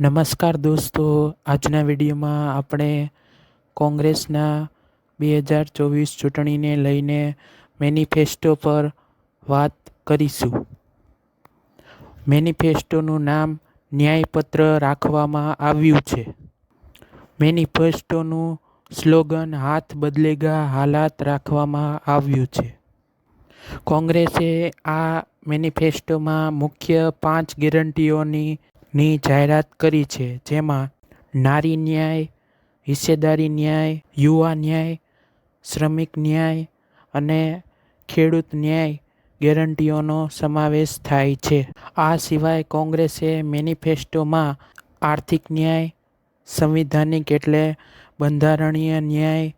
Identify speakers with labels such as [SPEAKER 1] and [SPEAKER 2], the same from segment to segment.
[SPEAKER 1] નમસ્કાર દોસ્તો, આજના વિડીયોમાં આપણે કોંગ્રેસના બે હજાર ચોવીસ ચૂંટણીને લઈને મેનિફેસ્ટો પર વાત કરીશું. મેનિફેસ્ટોનું નામ ન્યાયપત્ર રાખવામાં આવ્યું છે. મેનિફેસ્ટોનું સ્લોગન હાથ બદલેગા હાલાત રાખવામાં આવ્યું છે. કોંગ્રેસે આ મેનિફેસ્ટોમાં મુખ્ય પાંચ ગેરંટીઓની ની જાહેરાત કરી છે, જેમાં નારી ન્યાય, હિસ્સેદારી ન્યાય, યુવા ન્યાય, શ્રમિક ન્યાય અને ખેડૂત ન્યાય ગેરંટીઓનો સમાવેશ થાય છે. આ સિવાય કોંગ્રેસે મેનિફેસ્ટોમાં આર્થિક ન્યાય, સંવિધાનિક એટલે બંધારણીય ન્યાય,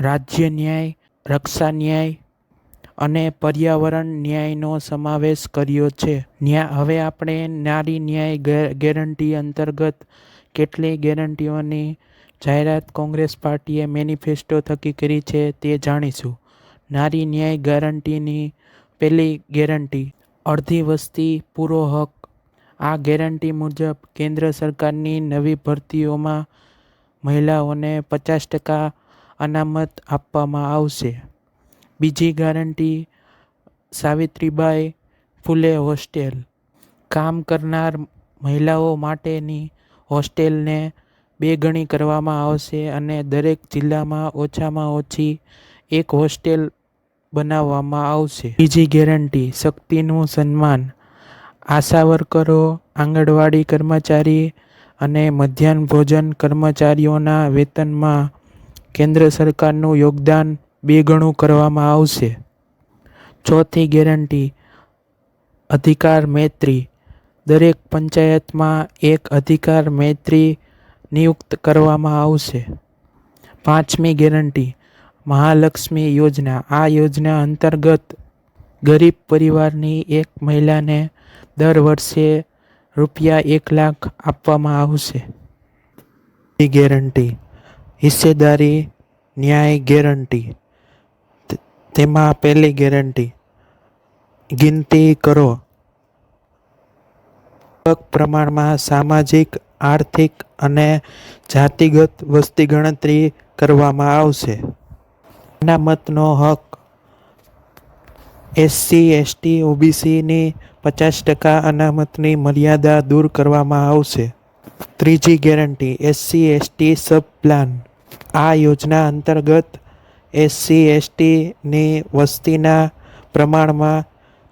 [SPEAKER 1] રાજ્ય ન્યાય, રક્ષા ન્યાય અને પર્યાવરણ ન્યાયનો સમાવેશ કર્યો છે. ન્યા, હવે આપણે નારી ન્યાય ગેરંટી અંતર્ગત કેટલી ગેરંટીઓની જાહેરાત કોંગ્રેસ પાર્ટીએ મેનિફેસ્ટો થકી કરી છે તે જાણીશું. નારી ન્યાય ગેરંટીની પહેલી ગેરંટી, અડધી વસ્તી પૂરો હક. આ ગેરંટી મુજબ કેન્દ્ર સરકારની નવી ભરતીઓમાં મહિલાઓને પચાસ ટકા અનામત આપવામાં આવશે. બીજી ગેરંટી સાવિત્રીબાઈ ફૂલે હોસ્ટેલ કામ કરનાર મહિલાઓ માટેની હોસ્ટેલને બે ગણી કરવામાં આવશે અને દરેક જિલ્લામાં ઓછામાં ઓછી એક હોસ્ટેલ બનાવવામાં આવશે. બીજી ગેરંટી શક્તિનું સન્માન. આશા વર્કરો આંગણવાડી કર્મચારી અને મધ્યાહન ભોજન કર્મચારીઓના વેતનમાં કેન્દ્ર સરકારનું યોગદાન બે ગણું કરવામાં આવશે. ચોથી ગેરંટી, અધિકાર મૈત્રી. દરેક પંચાયતમાં એક અધિકાર મૈત્રી નિયુક્ત કરવામાં આવશે. પાંચમી ગેરંટી, મહાલક્ષ્મી યોજના. આ યોજના અંતર્ગત ગરીબ પરિવારની એક મહિલાને દર વર્ષે રૂપિયા એક લાખ આપવામાં આવશે. ગેરંટી, હિસ્સેદારી ન્યાય ગેરંટી. તેમાં પહેલી ગેરંટી. ગિનતી કરો. પ્રમાણમાં સામાજિક, આર્થિક અને જાતિગત વસ્તી ગણતરી કરવામાં આવશે. અનામતનો હક. એસસી, એસટી, ઓબીસીની પચાસ ટકા અનામતની મર્યાદા દૂર કરવામાં આવશે. ત્રીજી guarantee, SC, ST sub plan. આ યોજના અંતર્ગત એસસી એસટીની વસ્તીના પ્રમાણમાં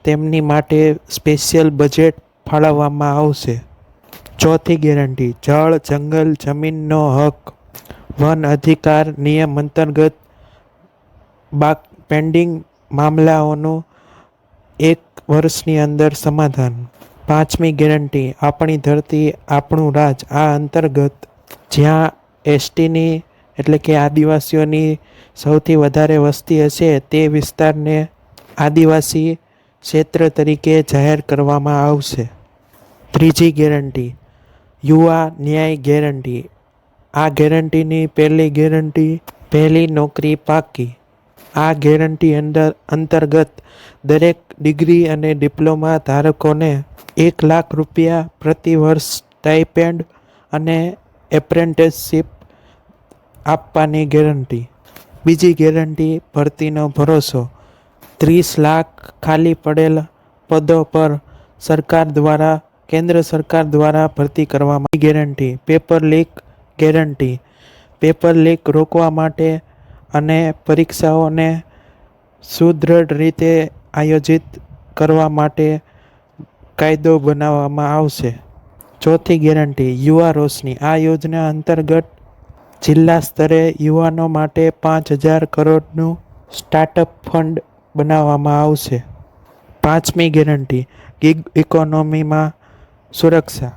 [SPEAKER 1] તેમની માટે સ્પેશિયલ બજેટ ફાળવવામાં આવશે. ચોથી ગેરંટી, જળ, જંગલ, જમીનનો હક. વન અધિકાર નિયમ અંતર્ગત બાક, પેન્ડિંગ મામલાઓનું એક વર્ષની અંદર સમાધાન. પાંચમી ગેરંટી, આપણી ધરતી આપણું રાજ. આ અંતર્ગત જ્યાં એસટીની એટલે કે આદિવાસીઓની સૌથી વધારે વસ્તી હશે તે વિસ્તારને આદિવાસી ક્ષેત્ર તરીકે જાહેર કરવામાં આવશે. ત્રીજી ગેરંટી, યુવા ન્યાય ગેરંટી. આ ગેરંટીની પહેલી ગેરંટી, પહેલી નોકરી પાકી. આ ગેરંટી અંદર, અંતર્ગત દરેક ડિગ્રી અને ડિપ્લોમા ધારકોને એક લાખ રૂપિયા પ્રતિ વર્ષ સ્ટાઇપેન્ડ અને એપ્રેન્ટિસશીપ આપવાની ગેરંટી. બીજી ગેરંટી ભરતીનો ભરોસો. ત્રીસ લાખ ખાલી પડેલ પદો પર સરકાર દ્વારા, કેન્દ્ર સરકાર દ્વારા ભરતી કરવામાં guarantee. Paper leak guarantee. Paper leak રોકવા માટે અને પરીક્ષાઓને સુદૃઢ રીતે આયોજિત કરવા માટે કાયદો બનાવવામાં આવશે. ચોથી ગેરંટી, યુવા રોશની. આ યોજના અંતર્ગત જિલ્લા સ્તરે યુવાનો માટે પાંચ હજાર કરોડનું સ્ટાર્ટઅપ ફંડ બનાવવામાં આવશે. પાંચમી ગેરંટી, ગિગ ઇકોનોમીમાં સુરક્ષા.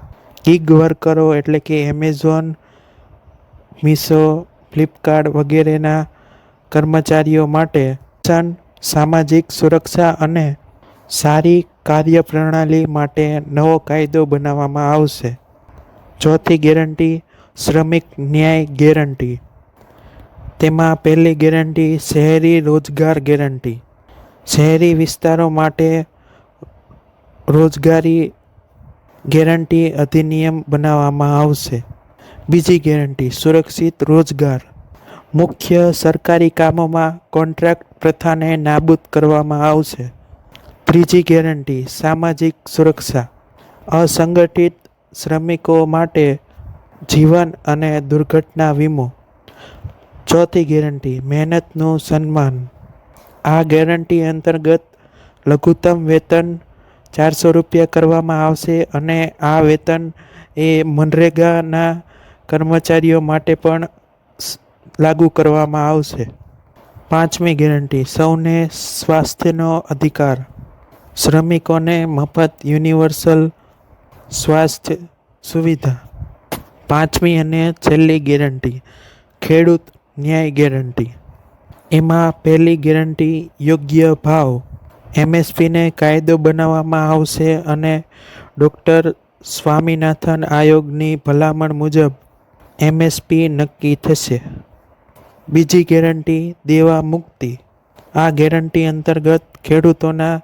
[SPEAKER 1] ગિગ વર્કરો એટલે કે એમેઝોન, મીશો, ફ્લિપકાર્ટ વગેરેના કર્મચારીઓ માટે સામાજિક સુરક્ષા અને સારી કાર્યપ્રણાલી માટે નવો કાયદો બનાવવામાં આવશે. ચોથી ગેરંટી શ્રમિક ન્યાય ગેરંટી. તેમાં પહેલી ગેરંટી શહેરી રોજગાર ગેરંટી. શહેરી વિસ્તારો માટે રોજગારી ગેરંટી અધિનિયમ બનાવવામાં આવશે. બીજી ગેરંટી સુરક્ષિત રોજગાર. મુખ્ય સરકારી કામોમાં કોન્ટ્રાક્ટ પ્રથાને નાબૂદ કરવામાં આવશે. ત્રીજી ગેરંટી સામાજિક સુરક્ષા. અસંગઠિત શ્રમિકો માટે જીવન અને દુર્ઘટના વીમો. ચોથી ગેરંટી, મહેનતનું સન્માન. આ ગેરંટી અંતર્ગત લઘુત્તમ વેતન ચારસો રૂપિયા કરવામાં આવશે અને આ વેતન એ મનરેગાના કર્મચારીઓ માટે પણ લાગુ કરવામાં આવશે. પાંચમી ગેરંટી, સૌને સ્વાસ્થ્યનો અધિકાર. શ્રમિકોને મફત યુનિવર્સલ સ્વાસ્થ્ય સુવિધા. પાંચમી અને છેલ્લી ગેરંટી, ખેડૂત ન્યાય ગેરંટી. એમાં પહેલી ગેરંટી યોગ્ય ભાવ, એમએસપીને કાયદો બનાવવામાં આવશે અને ડૉક્ટર સ્વામીનાથન આયોગની ભલામણ મુજબ એમએસપી નક્કી થશે. બીજી ગેરંટી દેવા મુક્તિ. આ ગેરંટી અંતર્ગત ખેડૂતોના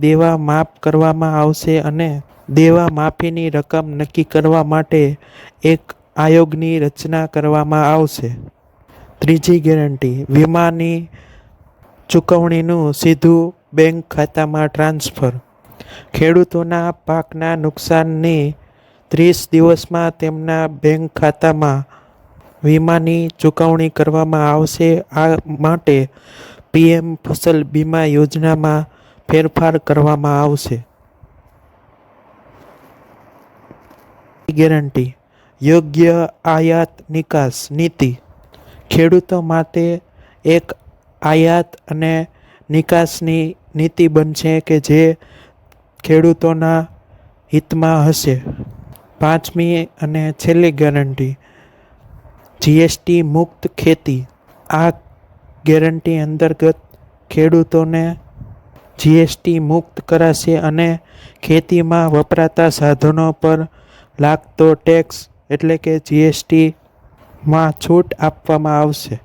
[SPEAKER 1] દેવા માફ કરવામાં આવશે અને દેવા માફીની રકમ નક્કી કરવા માટે એક આયોગની રચના કરવામાં આવશે. ત્રીજી ગેરંટી, વીમાની ચૂકવણીનું સીધું બેંક ખાતામાં ટ્રાન્સફર. ખેડૂતોના પાકના નુકસાનની ત્રીસ દિવસમાં તેમના બેંક ખાતામાં વીમાની ચૂકવણી કરવામાં આવશે. આ માટે પીએમ ફસલ બીમા યોજનામાં ફેરફાર કરવામાં આવશે. ગેરંટી. યોગ્ય આયાત નિકાસ નીતિ. ખેડૂતો માટે એક આયાત અને નિકાસની નીતિ બનશે કે જે ખેડૂતોના હિતમાં હશે. પાંચમી અને છેલ્લી ગેરંટી. જીએસટી મુક્ત ખેતી. આ ગેરંટી અંતર્ગત ખેડૂતોને જીએસટી મુક્ત કરાશે અને ખેતીમાં વપરાતા સાધનો પર લાગતો ટેક્સ એટલે કે જીએસટીમાં છૂટ આપવામાં આવશે.